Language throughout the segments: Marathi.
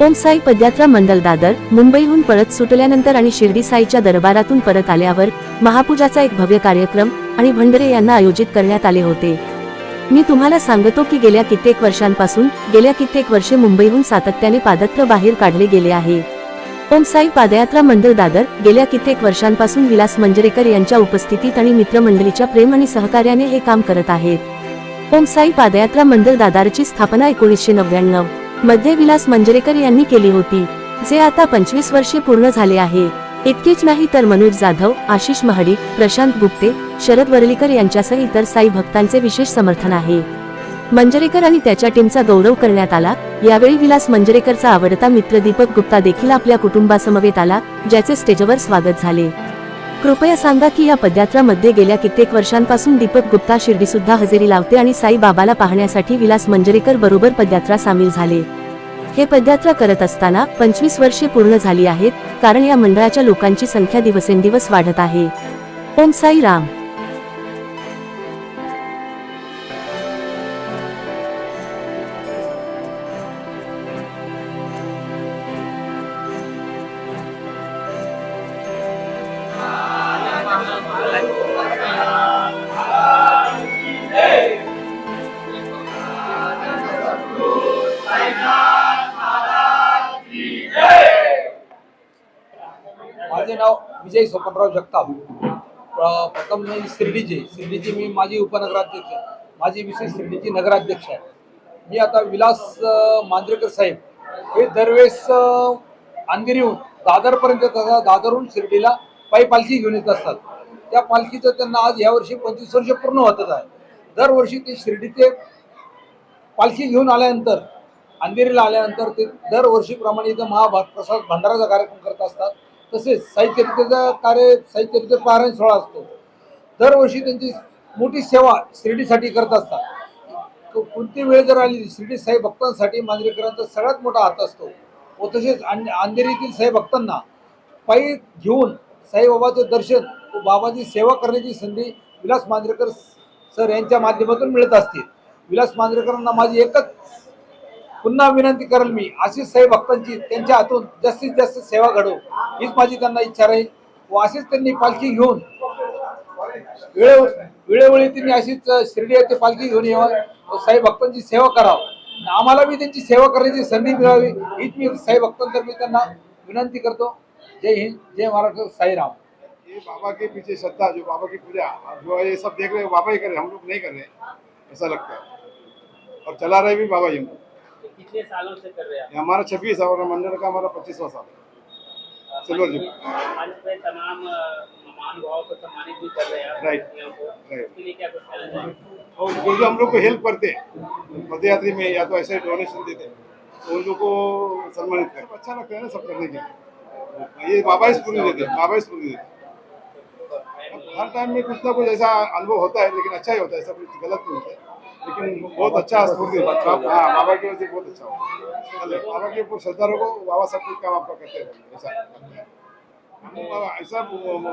ओम साई पदयात्रा मंडल दादर मुंबईहून परत सुटल्यानंतर आणि शिर्डी साईच्या दरबारातून परत आल्यावर महापूजाचा एक भव्य कार्यक्रम आणि भंडरे यांना आयोजित करण्यात आले होते. मी तुम्हाला सांगतो की गेल्या कित्येक वर्षांपासून गेल्या कित्येक वर्षे मुंबईहून सातत्याने पादत्र बाहेर काढले गेले आहे. ओम साई पादयात्रा मंडळ दादर गेल्या कित्येक वर्षांपासून विलास मंजरेकर यांच्या उपस्थितीत आणि मित्रमंडळीच्या प्रेम आणि सहकार्याने हे काम करत आहेत. ओम साई पादयात्रा मंडळ दादरची स्थापना एकोणीसशे नव्याण्णव. मध्ये विलास मंजरेकर यांनी केली होती जे आता पंचवीस वर्षे पूर्ण झाले आहे. इतकेच नाही तर मनोज जाधव आशिष महाडिक प्रशांत गुप्ते शरद वरलीकर यांच्यासह इतर साई भक्तांचे विशेष समर्थन आहे. मंजरेकर आणि त्याच्या टीमचा गौरव करण्यात आला. यावेळी विलास मंजरेकरचा आवडता मित्र दीपक गुप्ता देखील आपल्या कुटुंबासमवेत आला ज्याचे स्टेजवर स्वागत झाले. कृपया सांगा की या पदयात्रामध्ये गेल्या कित्येक वर्षांपासून दीपक गुप्ता शिर्डी सुद्धा हजेरी लावते आणि साई बाबाला पाहण्यासाठी विलास मंजरेकर बरोबर पदयात्रा सामील झाले. हे पदयात्रा करत असताना पंचवीस वर्षे पूर्ण झाली आहेत कारण या मंडळाच्या लोकांची संख्या दिवसेंदिवस वाढत आहे. ओम साई राम. विजय स्वप्नराव जगताप. प्रथम शिर्डीचे. शिर्डीचे मी माजी उपनगराध्यक्ष आहे. माझी विशेष शिर्डीची नगराध्यक्ष आहे. मी आता विलास मांजरेकर साहेब हे दरवेळेस अंधेरीहून दादरपर्यंत तसा दादरहून शिर्डीला पायी पालखी घेऊन येत असतात. त्या पालखीचं त्यांना आज यावर्षी पंचवीस वर्ष पूर्ण होतच आहे. दरवर्षी ते शिर्डीचे पालखी घेऊन आल्यानंतर अंधेरीला आल्यानंतर ते दरवर्षीप्रमाणे इथं महाप्रसाद भंडाराचा कार्यक्रम करत असतात. तसेच साहित्यरितेचा कार्य साहित्यरिते पारायण सोहळा असतो. दरवर्षी त्यांची मोठी सेवा शिर्डीसाठी करत असतात. कोणती वेळ जर आली शिर्डी साई भक्तांसाठी मांजरेकरांचा सगळ्यात मोठा हात असतो. व तसेच अंधेरीतील साई भक्तांना पायी घेऊन साईबाबाचं दर्शन व बाबाची सेवा करण्याची संधी विलास मांजरेकर सर यांच्या माध्यमातून मिळत असते. विलास मांजरेकरांना माझी एकच पुन्हा विनंती करेल मी अशीच साई भक्तांची त्यांच्या हातून जास्तीत जास्त सेवा घडवू. हीच माझी त्यांना इच्छा राहील. व अशीच त्यांनी पालखी घेऊन वेळे वेळोवेळी त्यांनी अशीच शिर्डी येथे पालखी घेऊन यावं. व साई भक्तांची सेवा करावं. आम्हाला मी त्यांची सेवा करण्याची संधी मिळावी हीच मी साई भक्तांतर्फे त्यांना विनंती करतो. जय हिंद जय महाराष्ट्र साईराम. ये बाबा के पीछे श्रद्धा जो बाबा की पूजा जो ये सब देख रहे बाबा ही कर रहे हम लोग नहीं कर रहे ऐसा लगता है। और चला रहे भी बाबा ही हमको कितने सालों से कर रहे हैं हमारा छब्बीस और मंदिर का हमारा पच्चीसवा साल। सिल्वर जी। तमाम महानुभावों को सम्मानित भी कर रहे हैं आप Right. व्यक्तियों को। Right. उसके लिए क्या कुछ और जो जो हम लोग को हेल्प करते हैं पदयात्री में या तो ऐसे डोनेशन देते हैं तो उन लोग को सम्मानित करते हैं। अच्छा लगता है ना सब करने के लिए। ये बाबा स्फूर्ति देते हैं बाबा स्फूर्ति देते हैं। हर टाइम में कुछ ना कुछ ऐसा अनुभव होता है लेकिन अच्छा ही होता है ऐसा कुछ गलत नहीं होता है। लेकिन बहुत अच्छा स्फूर्ति हाँ बाबा की वजह से बहुत अच्छा बाबा के ऊपर श्रद्धा रखो, बाबा सब कुछ काम आपका करते हैं ऐसा। ऐसा,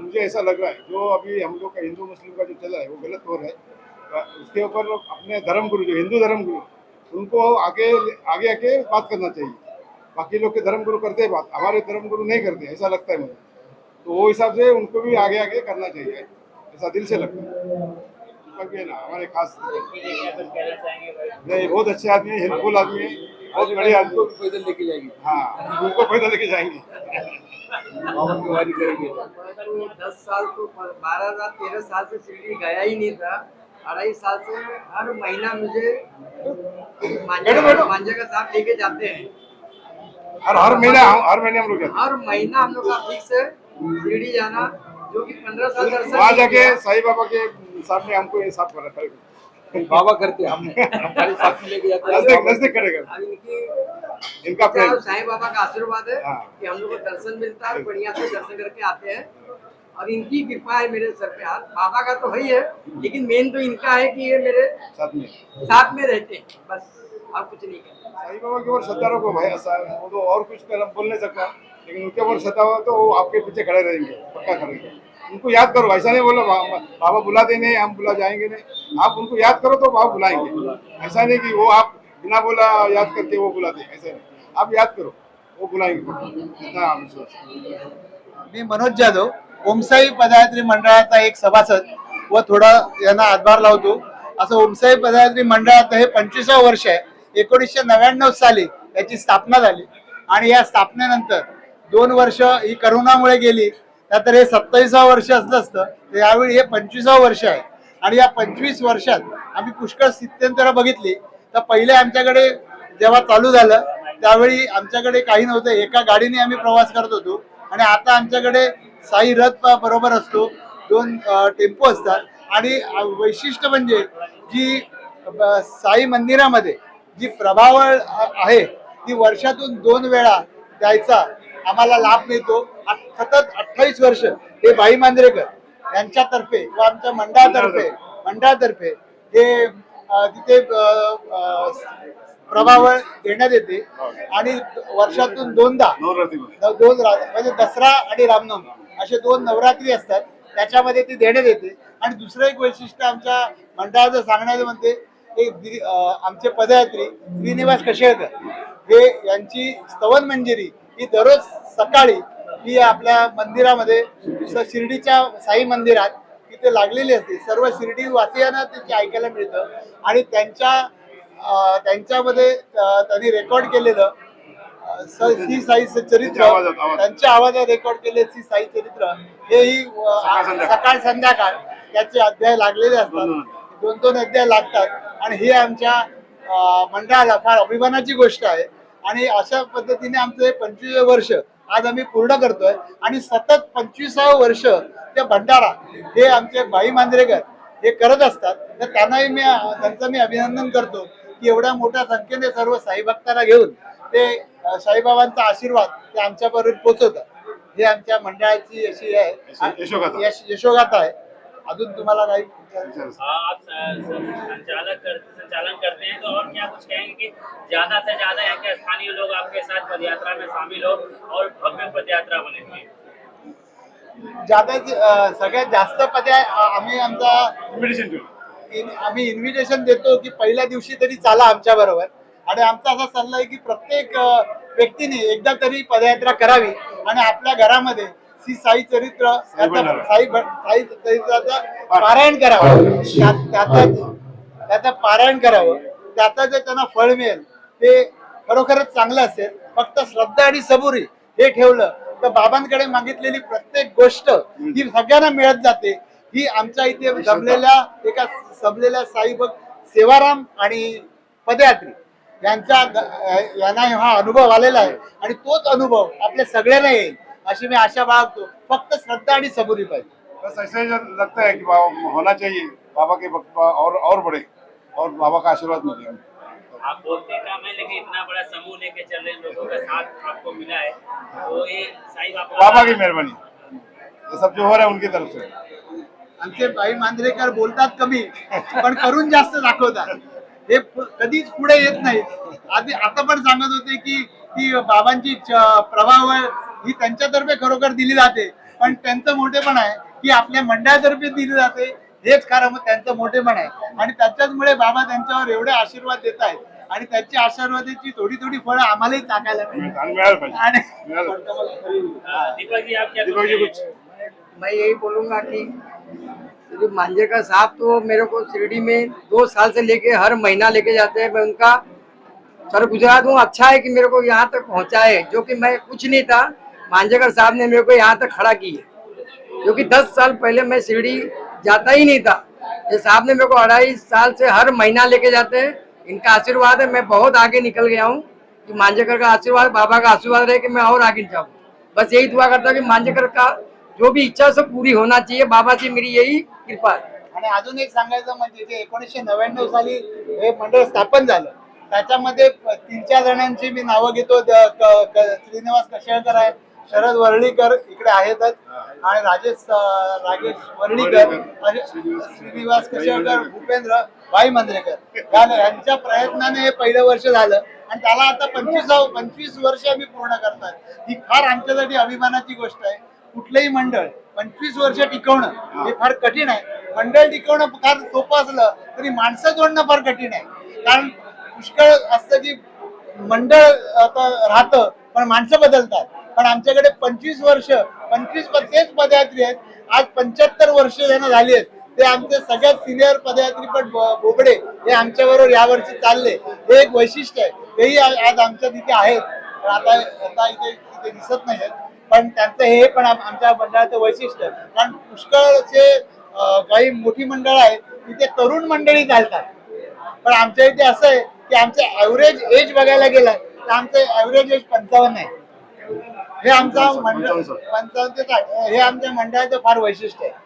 मुझे ऐसा लग रहा है, जो अभी हम लोग का हिंदू, मुस्लिम का जो चल रहा है, वो गलत हो रहा है। उसके ऊपर अपने धर्म गुरु जो हिंदू धर्म गुरु उनको आगे आगे आके बात करना चाहिए। बाकी लोग के धर्म गुरु करते हैं बात, हमारे धर्म गुरु नहीं करते, ऐसा लगता है मुझे। तो वो हिसाब से उनको भी आगे आगे करना चाहिए, ऐसा दिल से लगता है। भी ना हमारे खास चाहेंगे भाई। नहीं बहुत अच्छे आदमी है हेल्पफुल आदमी है बहुत बड़े आदमी पैदल लेके जाएगी। हाँ उनको पैदल लेके जाएँगे। दस साल तो बारह साल तेरह साल से शिरडी गया ही नहीं था। अढ़ाई साल से हर महीना मुझे मांझा का साथ लेके जाते हैं। हर हर महीने हर महीने हम लोग हर महीना हम लोग का फिक्स है शिरडी जाना जो कि पंद्रह साल हैं वहाँ जाके। साईं बाबा के सामने हमको ये साफ़ कर रखा है बाबा करते हमने। हमारे साथ में लेके जाते नज़दीक हैं। नज़दीक करेगा। इनकी इनका प्रेम साईं बाबा का आशीर्वाद है हाँ। कि हम लोग को दर्शन मिलता है बढ़िया से दर्शन करके आते हैं। और इनकी कृपा है मेरे सर पे हाथ। बाबा का तो वही है लेकिन मेन तो इनका है कि ये मेरे साथ में। साथ में रहते हैं। बस और कुछ नहीं करते साईं बाबा के ऊपर श्रद्धा रखो भाई ऐसा वो तो और कुछ कर, बोल नहीं सकता लेकिन उनके ऊपर श्रद्धा हो तो वो आपके पीछे खड़े रहेंगे पक्का करेंगे। उनको याद करो ऐसा नहीं बोलो बाबा बुलाते नहीं हम बुला जाएंगे नहीं। आप उनको याद करो तो बाबा बुलाएंगे। ऐसा नहीं कि वो आप बिना बोला याद करके वो बुलाते ऐसा नहीं। आप याद करो वो बुलाएंगे। इतना मी मनोज जाधव ओमसाई पदयात्री मंडळाचा एक सभासद व थोडा यांना हातभार लावतो. असं ओमसाई पदयात्री मंडळाचं हे पंचवीसावं वर्ष आहे. एकोणीसशे नव्याण्णव साली याची स्थापना झाली. आणि या स्थापनेनंतर दोन वर्ष ही करोनामुळे गेली. तर हे सत्तावीसावं वर्ष असलं असतं तर यावेळी हे पंचवीसावं वर्ष आहे. आणि या पंचवीस वर्षात आम्ही पुष्कळ स्थित्यंतरं बघितली. तर पहिले आमच्याकडे जेव्हा चालू झालं त्यावेळी आमच्याकडे काही नव्हतं. एका गाडीने आम्ही प्रवास करत होतो. आणि आता आमच्याकडे साई रथ बरोबर असतो. दोन टेम्पो असतात. आणि वैशिष्ट्य म्हणजे जी ब- साई मंदिरामध्ये जी प्रभावळ आहे ती वर्षातून दोन वेळा द्यायचा आम्हाला लाभ मिळतो. सतत अठ्ठावीस वर्ष हे बाई मांजरेकर यांच्यातर्फे व आमच्या मंडळातर्फे मंडळातर्फे. हे तिथे प्रभावळ देण्यात येते. आणि वर्षातून दोनदा दोन म्हणजे दसरा आणि रामनवमी असे दोन नवरात्री असतात. त्याच्यामध्ये ती देण्यात येते. आणि दुसरं एक वैशिष्ट्य आमच्या मंडळाचं सांगण्याचं म्हणते एक आमचे पदयात्री श्रीनिवास कशेळकर हे यांची स्तवन मंजिरी ही दररोज सकाळी ही आपल्या मंदिरामध्ये स- शिर्डीच्या साई मंदिरात तिथे लागलेली असते. सर्व शिर्डी वासियांना तिथे ऐकायला मिळतं. आणि त्यांच्या त्यांच्यामध्ये त्यांनी रेकॉर्ड केलेलं स- साई चरित्र त्यांच्या आवाजात- रेकॉर्ड केले श्री साई चरित्र हेही सकाळ संध्याकाळ. त्याचे अध्याय लागलेले असतात. दोन- दोन अध्याय लागतात. आणि हे आमच्या मंडळाला फार अभिमानाची गोष्ट आहे. आणि अशा पद्धतीने आमचं हे पंचवीस वर्ष आज आम्ही पूर्ण करतोय. आणि सतत पंचवीसावं वर्ष ते भंडारा हे आमचे भाई मांजरेकर हे करत असतात. तर त्यांनाही मी त्यांचं मी अभिनंदन करतो की एवढ्या मोठ्या संख्येने सर्व साई भक्तांना घेऊन ते साईबाबांचा आशीर्वाद ते आमच्यापर्यंत पोहोचवतात. हे आमच्या मंडळाची अशी आहे. यशोगाथा. यश यशोगाथा आहे. अजून तुम्हाला काही आप संचालक कर, संचालन करते हैं तो और क्या कुछ कहेंगे कि ज्यादा से ज्यादा यहाँ के स्थानीय लोग आपके साथ पद यात्रा में शामिल हो और भव्य पद यात्रा बने ज्यादा सगळ्यात जास्त पद्या आम्ही आमचा इन्व्हिटेशन इन- आम्ही इन्व्हिटेशन देतो की पहिल्या दिवशी तरी चाला आमच्या बरोबर. आणि आमचा असा सल्ला आहे की प्रत्येक व्यक्तीने एकदा तरी पदयात्रा करावी आणि आपल्या घरामध्ये श्री साई चरित्र साई याचा-. साई चरित्राचं पारायण करावं. त्या- त्याचं त्याचं पारायण करावं. त्याचं जे त्यांना फळ मिळेल ते खरोखरच चांगलं असेल. फक्त श्रद्धा आणि सबुरी हे ठेवलं तर बाबांकडे मागितलेली प्रत्येक गोष्ट ही सगळ्यांना मिळत जाते. ही आमच्या इथे जमलेल्या एका जमलेल्या साईभक्त सेवाराम आणि पदयात्री यांच्या ग- यांना हा अनुभव आलेला आहे. आणि तोच अनुभव आपल्या सगळ्यांना येईल. अशी मी आशा बाळगतो. फक्त श्रद्धा आणि सबुरी पाहिजे. बस ऐसे ही जब लगता है कि बाबा होना चाहिए. बाबा के भक्त और और बड़े. और बाबा का आशीर्वाद मिले आप बोलते कम है लेकिन इतना बड़ा समूह लेके चल रहे लोगों का साथ आपको मिला है। तो ये साई बाबा बाबा की मेहरबानी। ये सब जो हो रहा है उनकी तरफ से। आमचे भाई मांजरेकर बोलतात कमी पण करून जास्त दाखवतात. हे कधीच पुढे येत नाही आधी आता पण सांगत होते की ती बाबांची प्रभाव ही त्यांच्यातर्फे खरोखर दिली जाते. पण त्यांचं मोठेपण आहे की आपल्या मंडळातर्फे दिली जाते हेच खरं मग त्यांचं मोठेपण आहे. आणि त्याच्याचमुळे बाबा त्यांच्यावर एवढे आशीर्वाद देत आहेत. आणि त्याची आशीर्वादाची थोडी थोडी फळं आम्हालाही टाकायला मिळालं हाँ, मैं यही बोलूंगा कि साहब तो मेरे को शिरडी में दो साल से लेके हर महीना लेके जाते हैं। मैं उनका सर गुजरात हूँ अच्छा है कि मेरे को यहाँ तक पहुँचाए। जो कि मैं कुछ नहीं था। मांझेकर साहब ने मेरे को यहाँ तक खड़ा किया। क्योंकि दस साल पहले मैं शिरडी जाता ही नहीं था। ये साहब ने मेरे को अढ़ाई साल से हर महीना लेके जाते हैं। इनका आशीर्वाद है मैं बहुत आगे निकल गया हूँ कि मांझेकर का आशीर्वाद बाबा का आशीर्वाद रहे कि मैं और आगे जाऊँ। बस यही दुआ करता हूँ कि मांझेकर का जो भी इच्छा सब पूरी होना चाहिए। बाबा से मेरी यही कृपा है। आणि अजून एक सांगायचं म्हणजे जे एकोणीसशे नव्याण्णव साली हे मंडळ स्थापन झालं त्याच्यामध्ये तीन चार जणांची मी नावं घेतो. श्रीनिवास कशेळकर आहे शरद वर्ळीकर इकडे आहेतच. आणि राजेश राजेश वर्ळीकर असे श्रीनिवास कशेळकर भूपेंद्र भाई मंद्रेकर. या- यांच्या प्रयत्नाने हे पहिलं वर्ष झालं. आणि त्याला आता पंचवीस पंचवीस वर्ष आम्ही पूर्ण करतात. ही फार आमच्यासाठी अभिमानाची गोष्ट आहे. कुठलंही मंडळ पंचवीस वर्ष टिकवणं हे फार कठीण आहे. मंडळ टिकवणं फार सोपं असलं तरी माणसं जोडणं फार कठीण आहे. कारण पुष्कळ असतं की मंडळ आता राहतं पण माणसं बदलतात. पण आमच्याकडे पंचवीस वर्ष पंचवीस तेच पदयात्री आहेत. आज पंच्याहत्तर वर्ष ज्यांना झाली आहेत ते आमचे सगळ्यात सिनियर पदयात्री पण बोबडे हे आमच्याबरोबर यावर्षी चालले. हे एक वैशिष्ट्य आहे. तेही आज आमच्या तिथे आहेत. पण आता आता इथे तिथे दिसत नाही पण त्यांचं हे पण आमच्या मंडळाचं वैशिष्ट्य आहे. कारण पुष्कळचे काही मोठी मंडळ आहेत तिथे तरुण मंडळी चालतात. पण आमच्या इथे असं आहे की आमचं ऍव्हरेज एज बघायला गेलं तर आमचं ऍव्हरेज एज पंचावन्न आहे. हे आमचा मंडळ पंचावन्न हे आमच्या मंडळाचं फार वैशिष्ट्य आहे.